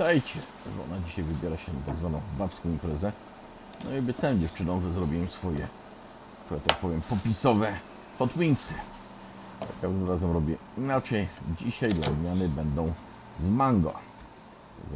Witajcie! Żona dzisiaj wybiera się na tak zwaną babską imprezę. No i obiecałem dziewczynom, że zrobię im swoje, że tak powiem, popisowe hot wingsy. A Każdym razem robię inaczej. Dzisiaj dla odmiany będą z mango.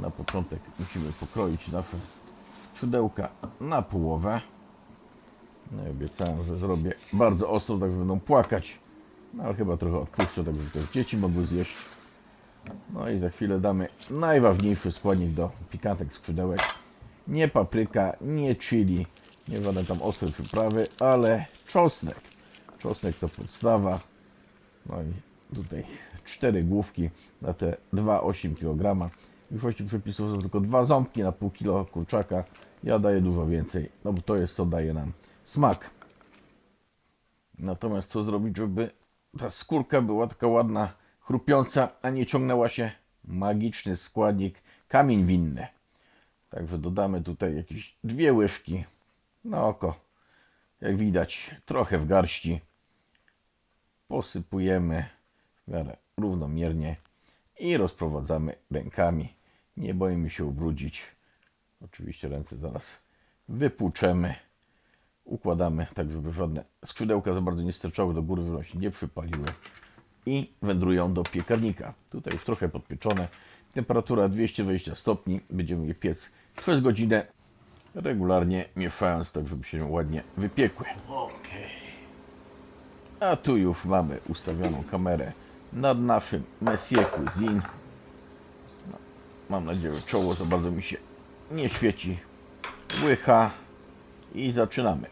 Na początek musimy pokroić nasze skrzydełka na połowę. No i obiecałem, że zrobię bardzo ostro, tak że będą płakać. No ale chyba trochę odpuszczę, tak żeby też dzieci mogły zjeść. No i za chwilę damy najważniejszy składnik do pikatek skrzydełek. Nie papryka, nie chili, nie żadne tam ostre przyprawy, ale czosnek. Czosnek to podstawa. No i tutaj cztery główki na te 2,8 kg. W większości przepisów są tylko dwa ząbki na pół kilo kurczaka. Ja daję dużo więcej, no bo to jest co daje nam smak. Natomiast co zrobić, żeby ta skórka była taka ładna, chrupiąca, a nie ciągnęła się magiczny składnik kamień winny. Także dodamy tutaj jakieś dwie łyżki na oko. Jak widać, trochę w garści. Posypujemy w miarę równomiernie i rozprowadzamy rękami. Nie boimy się ubrudzić. Oczywiście ręce zaraz wypłuczemy układamy tak, żeby żadne skrzydełka za bardzo nie sterczały do góry, żeby się nie przypaliły i wędrują do piekarnika. Tutaj już trochę podpieczone. Temperatura 220 stopni. Będziemy je piec przez godzinę, regularnie mieszając, tak żeby się ładnie wypiekły. A tu już mamy ustawioną kamerę nad naszym Messier Cuisine. No, mam nadzieję, że czoło za bardzo mi się nie świeci. Łycha i zaczynamy.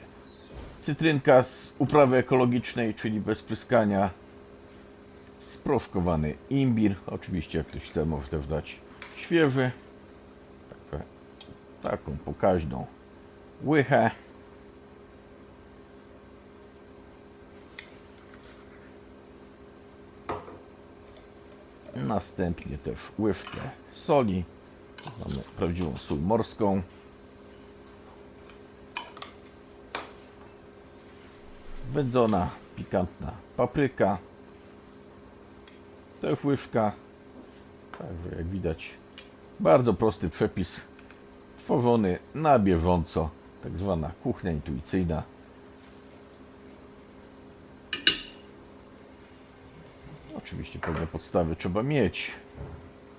Cytrynka z uprawy ekologicznej, czyli bez pryskania. Sproszkowany imbir. Oczywiście, jak ktoś chce, może też dać świeży. Także taką pokaźną łychę. Następnie też łyżkę soli. Mamy prawdziwą sól morską. wędzona, pikantna papryka. Też łyżka. Także jak widać, bardzo prosty przepis, tworzony na bieżąco, tak zwana kuchnia intuicyjna. Oczywiście pewne podstawy trzeba mieć.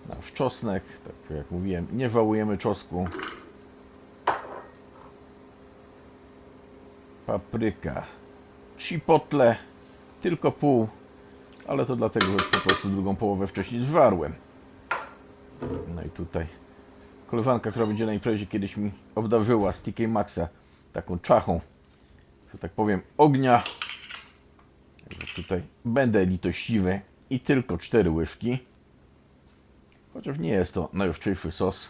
Nasz czosnek, tak jak mówiłem, nie żałujemy czosnku. Papryka chipotle, tylko pół, ale to dlatego, że po prostu drugą połowę wcześniej zżarłem. No i tutaj koleżanka, która będzie na imprezie, kiedyś mi obdarzyła z TK Maxa taką czachą, że tak powiem, ognia. Tutaj będę litościwy i tylko cztery łyżki. Chociaż nie jest to najostrzejszy sos.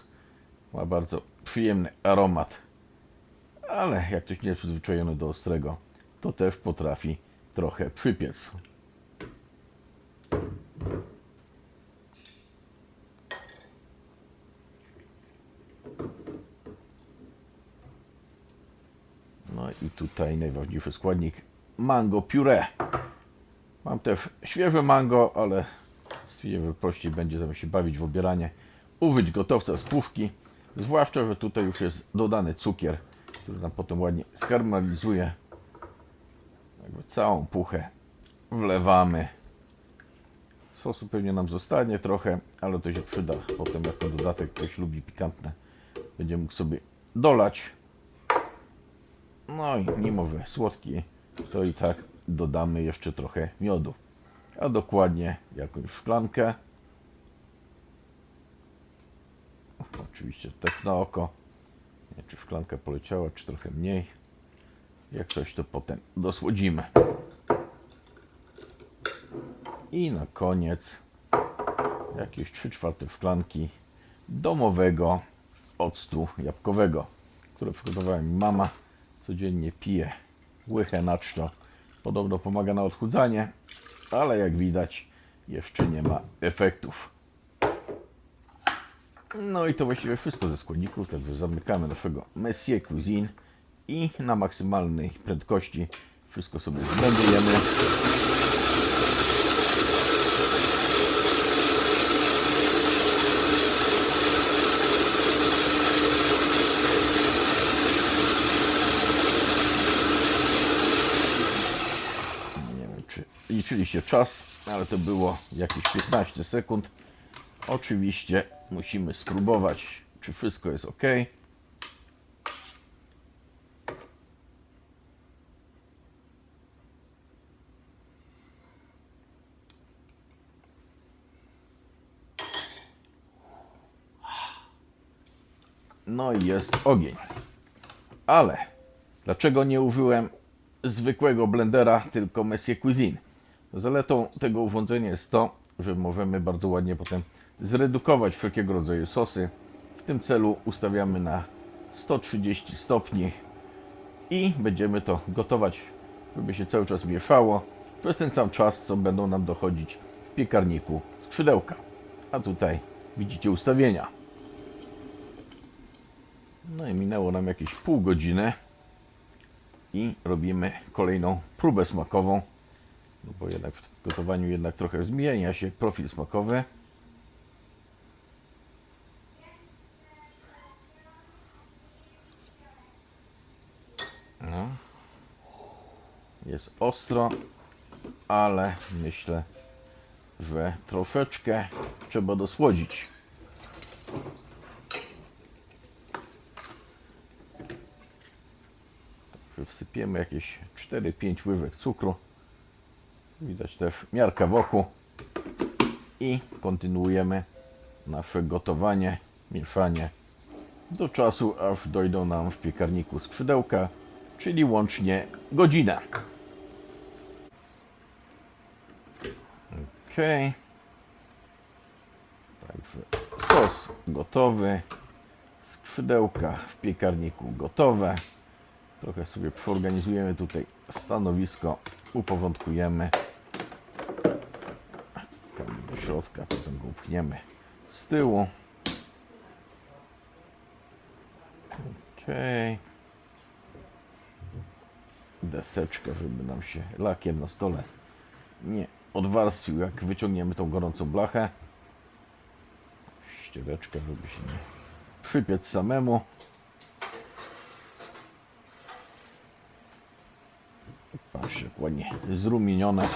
Ma bardzo przyjemny aromat. Ale jak ktoś nie jest przyzwyczajony do ostrego, to też potrafi trochę przypiec. No i tutaj najważniejszy składnik mango puree. Mam też świeże mango, ale stwierdziłem, że prościej będzie zamiast się bawić w obieranie użyć gotowca z puszki. Zwłaszcza, że tutaj już jest dodany cukier, który nam potem ładnie skarmelizuje jakby całą puchę wlewamy. Sosu pewnie nam zostanie trochę, ale to się przyda potem, jak ten dodatek ktoś lubi pikantne. Będzie mógł sobie dolać. No i mimo, że słodki, to i tak dodamy jeszcze trochę miodu. A dokładnie jakąś szklankę. Oczywiście też na oko. Nie czy szklanka poleciała, czy trochę mniej. Jak coś, to potem dosłodzimy. I na koniec jakieś 3 czwarte szklanki domowego octu jabłkowego, które przygotowała mi mama. Codziennie piję łychę na czczo. Podobno pomaga na odchudzanie, ale jak widać jeszcze nie ma efektów. No i to właściwie wszystko ze składników, także zamykamy naszego Messier Cuisine i na maksymalnej prędkości wszystko sobie zblendujemy. Czy liczyliście czas, ale to było jakieś 15 sekund. Oczywiście musimy spróbować, czy wszystko jest ok. No i jest ogień. Ale dlaczego nie użyłem zwykłego blendera, tylko Messier Cuisine? Zaletą tego urządzenia jest to, że możemy bardzo ładnie potem zredukować wszelkiego rodzaju sosy. W tym celu ustawiamy na 130 stopni i będziemy to gotować, żeby się cały czas mieszało przez ten sam czas, co będą nam dochodzić w piekarniku skrzydełka. A tutaj widzicie ustawienia. No i minęło nam jakieś pół godziny i robimy kolejną próbę smakową, no bo jednak w gotowaniu jednak trochę zmienia się profil smakowy. No. Jest ostro, ale myślę, że troszeczkę trzeba dosłodzić. wsypiemy jakieś 4-5 łyżek cukru. Widać też miarkę wokół. I kontynuujemy nasze gotowanie, mieszanie do czasu, aż dojdą nam w piekarniku skrzydełka, czyli łącznie godzinę. Ok. Także sos gotowy, skrzydełka w piekarniku gotowe. Trochę sobie przeorganizujemy tutaj stanowisko, uporządkujemy. Środka, potem go upchniemy z tyłu. Ok. Deseczka, żeby nam się lakier na stole nie odwarstwił, jak wyciągniemy tą gorącą blachę. Ściereczka, żeby się nie przypiec samemu. Patrzcie, ładnie zrumienione.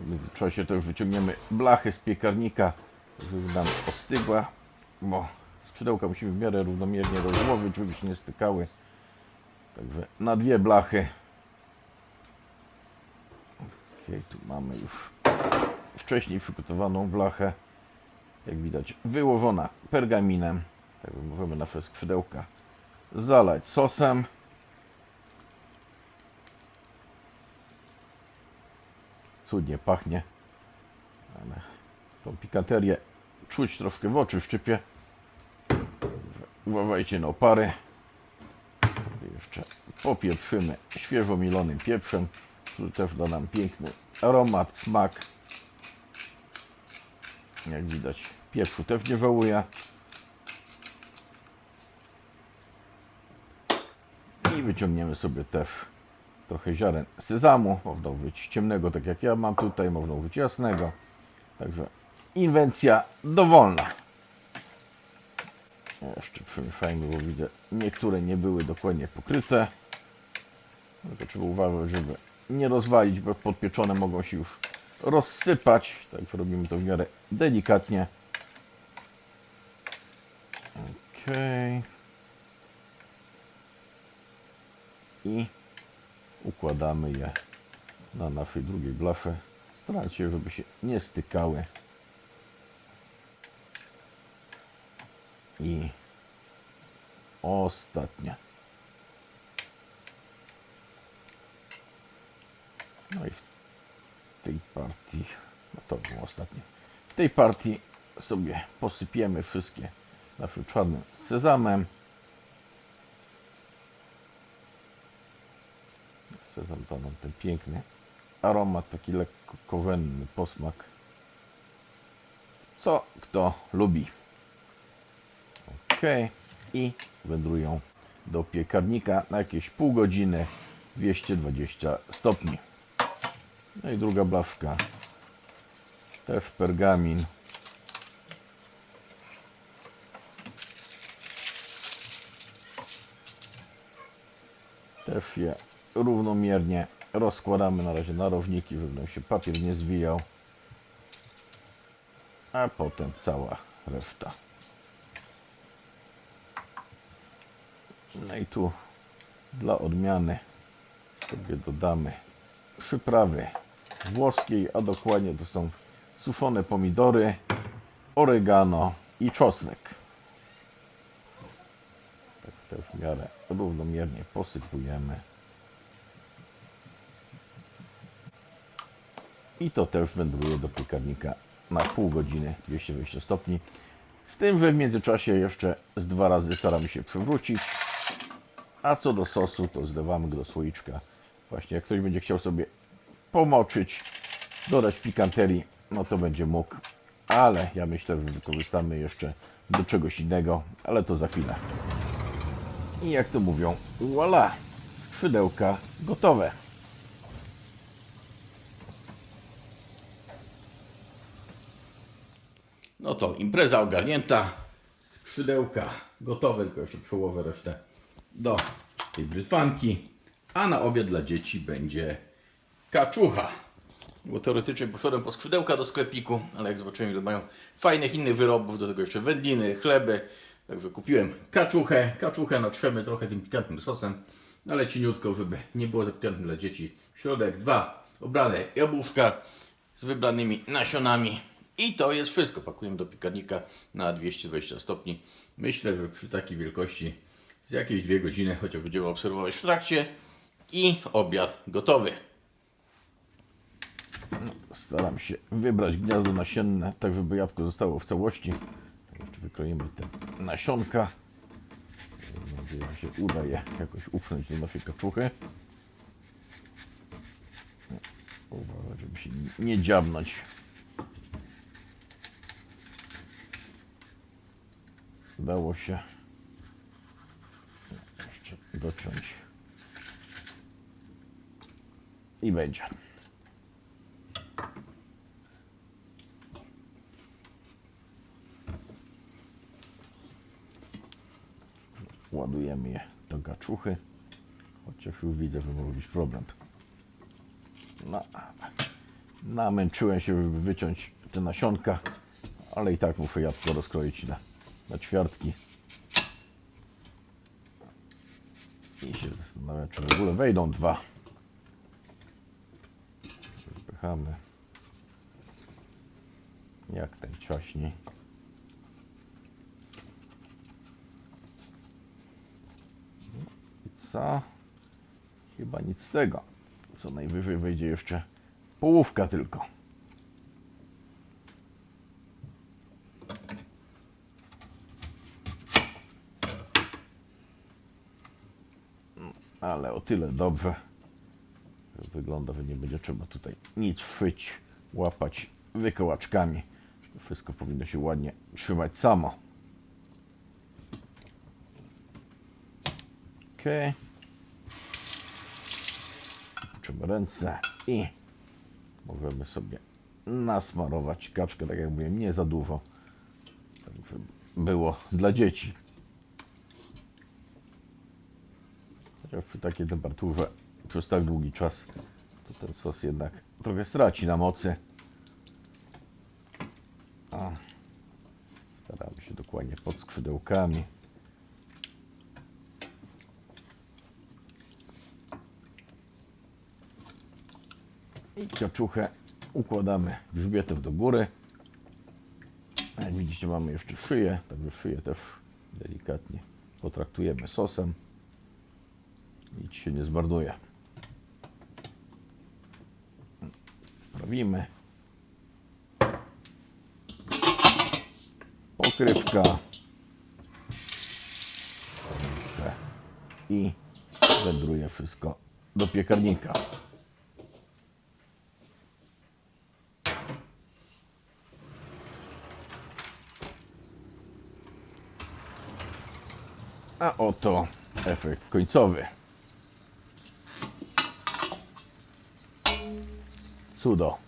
W międzyczasie też wyciągniemy blachy z piekarnika, żeby nam ostygła, bo skrzydełka musimy w miarę równomiernie rozłożyć, żeby się nie stykały. Także na dwie blachy. Ok, tu mamy już wcześniej przygotowaną blachę. Jak widać, wyłożona pergaminem. Także możemy nasze skrzydełka zalać sosem. Cudnie pachnie. Ale tą pikanterię czuć troszkę w oczy szczypie. Uważajcie na opary. Jeszcze popieprzymy świeżo milonym pieprzem, który też da nam piękny aromat, smak. Jak widać, pieprzu też nie żałuję. I wyciągniemy sobie też trochę ziaren sezamu. Można użyć ciemnego, tak jak ja mam tutaj, można użyć jasnego. Także inwencja dowolna. Jeszcze przemieszajmy, bo widzę, niektóre nie były dokładnie pokryte. Tylko trzeba uważać, żeby nie rozwalić, bo podpieczone mogą się już rozsypać. Także robimy to w miarę delikatnie. Okej. I układamy je na naszej drugiej blasze. Starajcie się, żeby się nie stykały. I ostatnia. No i w tej partii, no to było ostatnie. W tej partii sobie posypiemy wszystkie naszym czarnym sezamem. Sezam to nam ten piękny aromat, taki lekko korzenny posmak. Co kto lubi. Ok. I wędrują do piekarnika na jakieś pół godziny 220 stopni. No i druga blaszka. Też pergamin. Też je równomiernie rozkładamy na razie narożniki, żeby nam się papier nie zwijał. A potem cała reszta. No i tu dla odmiany sobie dodamy przyprawy włoskiej, a dokładnie to są suszone pomidory, oregano i czosnek. Tak też w miarę równomiernie posypujemy. I to też wędruje do piekarnika na pół godziny 220 stopni. Z tym, że w międzyczasie jeszcze z dwa razy staramy się przywrócić. A co do sosu, to zlewamy go do słoiczka. Właśnie jak ktoś będzie chciał sobie pomoczyć, dodać pikanterii, no to będzie mógł. Ale ja myślę, że wykorzystamy jeszcze do czegoś innego, ale to za chwilę. I jak to mówią, voila, skrzydełka gotowe. To impreza ogarnięta, skrzydełka gotowe, tylko jeszcze przełożę resztę do tej brytwanki, a na obiad dla dzieci będzie kaczucha. Bo teoretycznie poszedłem po skrzydełka do sklepiku, ale jak zobaczyłem, ile mają fajnych innych wyrobów, do tego jeszcze wędliny, chleby, także kupiłem kaczuchę. Kaczuchę natrzemy trochę tym pikantnym sosem, ale cieniutko, żeby nie było za pikantne dla dzieci. Środek dwa obrane jabłuszka z wybranymi nasionami. I to jest wszystko. Pakujemy do piekarnika na 220 stopni. Myślę, że przy takiej wielkości z jakieś dwie godziny, chociaż będziemy obserwować w trakcie i obiad gotowy. Staram się wybrać gniazdo nasienne, tak żeby jabłko zostało w całości. Jeszcze wykroimy te nasionka. Mam nadzieję, że się uda je jakoś upchnąć do naszej kaczuchy. Uważaj, żeby się nie dziabnąć. Udało się jeszcze dociąć. I będzie. Ładujemy je do gaczuchy. Chociaż już widzę, że może być problem. No, namęczyłem się, żeby wyciąć te nasionka, ale i tak muszę jabłko rozkroić na, na ćwiartki. I się zastanawiam, czy w ogóle wejdą dwa. Wypychamy. Jak ten ciośni. I co? Chyba nic z tego. Co najwyżej wejdzie jeszcze połówka tylko. Ale o tyle dobrze, wygląda, że nie będzie trzeba tutaj nic szyć, łapać wykołaczkami. Wszystko powinno się ładnie trzymać samo. Ok. Puczymy ręce i możemy sobie nasmarować kaczkę, tak jak mówiłem, nie za dużo, tak było dla dzieci. Przy takiej temperaturze przez tak długi czas to ten sos jednak trochę straci na mocy. A staramy się dokładnie pod skrzydełkami. I kaczuchę układamy grzbietem do góry. Jak widzicie mamy jeszcze szyję, także szyję też delikatnie potraktujemy sosem. Nic się nie zmarnuje. Prawimy. Pokrywka. I wędruje wszystko do piekarnika. A oto efekt końcowy. Cudo.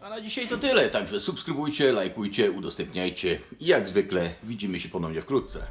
A na dzisiaj to tyle, także subskrybujcie, lajkujcie, udostępniajcie i jak zwykle widzimy się ponownie wkrótce.